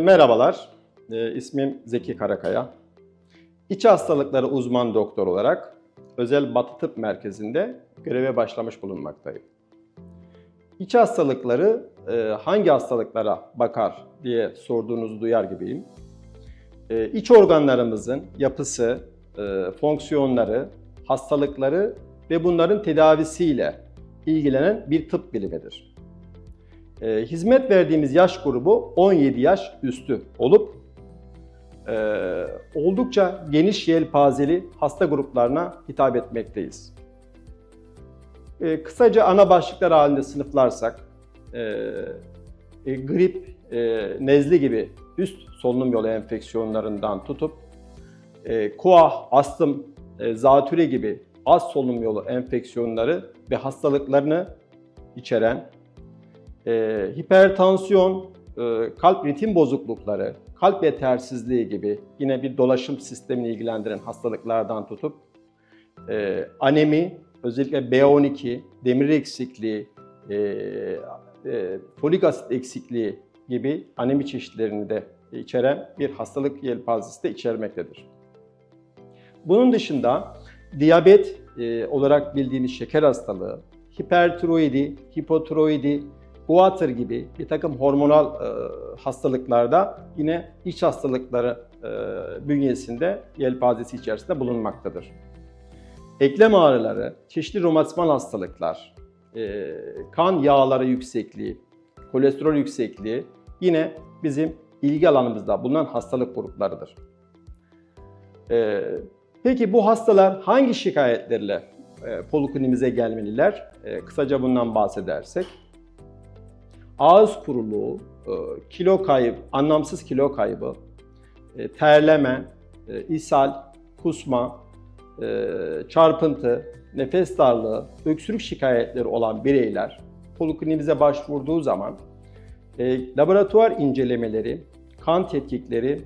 Merhabalar, e, ismim Zeki Karakaya. İç hastalıkları uzman doktor olarak Özel Batı Tıp Merkezi'nde göreve başlamış bulunmaktayım. İç hastalıkları e, hangi hastalıklara bakar diye sorduğunuzu duyar gibiyim. E, iç organlarımızın yapısı, e, fonksiyonları, hastalıkları ve bunların tedavisiyle ilgilenen bir tıp bilimidir. E, hizmet verdiğimiz yaş grubu 17 yaş üstü olup e, oldukça geniş yelpazeli hasta gruplarına hitap etmekteyiz. E, kısaca ana başlıklar halinde sınıflarsak, e, e, grip, e, nezle gibi üst solunum yolu enfeksiyonlarından tutup e, koa, astım, e, zatüre gibi az solunum yolu enfeksiyonları ve hastalıklarını içeren e, hipertansiyon, e, kalp ritim bozuklukları, kalp yetersizliği gibi yine bir dolaşım sistemini ilgilendiren hastalıklardan tutup e, anemi, özellikle B12, demir eksikliği, e, e, folik asit eksikliği gibi anemi çeşitlerini de içeren bir hastalık yelpazesi de içermektedir. Bunun dışında diyabet e, olarak bildiğimiz şeker hastalığı, hipertiroidi, hipotiroidi, Goiter gibi bir takım hormonal e, hastalıklarda yine iç hastalıkları e, bünyesinde yelpazesi içerisinde bulunmaktadır. Eklem ağrıları, çeşitli romatizmal hastalıklar, e, kan yağları yüksekliği, kolesterol yüksekliği yine bizim ilgi alanımızda bulunan hastalık gruplarıdır. E, peki bu hastalar hangi şikayetlerle e, poliklinimize gelmeliler? E, kısaca bundan bahsedersek ağız kuruluğu, e, kilo kaybı, anlamsız kilo kaybı, e, terleme, e, ishal, kusma, çarpıntı, nefes darlığı, öksürük şikayetleri olan bireyler polikliniğimize başvurduğu zaman laboratuvar incelemeleri, kan tetkikleri,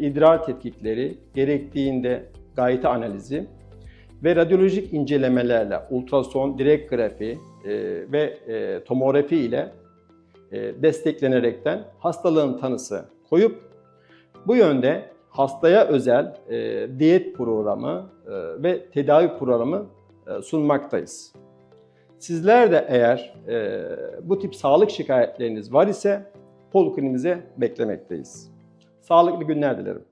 idrar tetkikleri, gerektiğinde gayet analizi ve radyolojik incelemelerle ultrason, direkt grafi ve tomografi ile desteklenerekten hastalığın tanısı koyup bu yönde hastaya özel e, diyet programı e, ve tedavi programı e, sunmaktayız. Sizler de eğer e, bu tip sağlık şikayetleriniz var ise poliklinimize beklemekteyiz. Sağlıklı günler dilerim.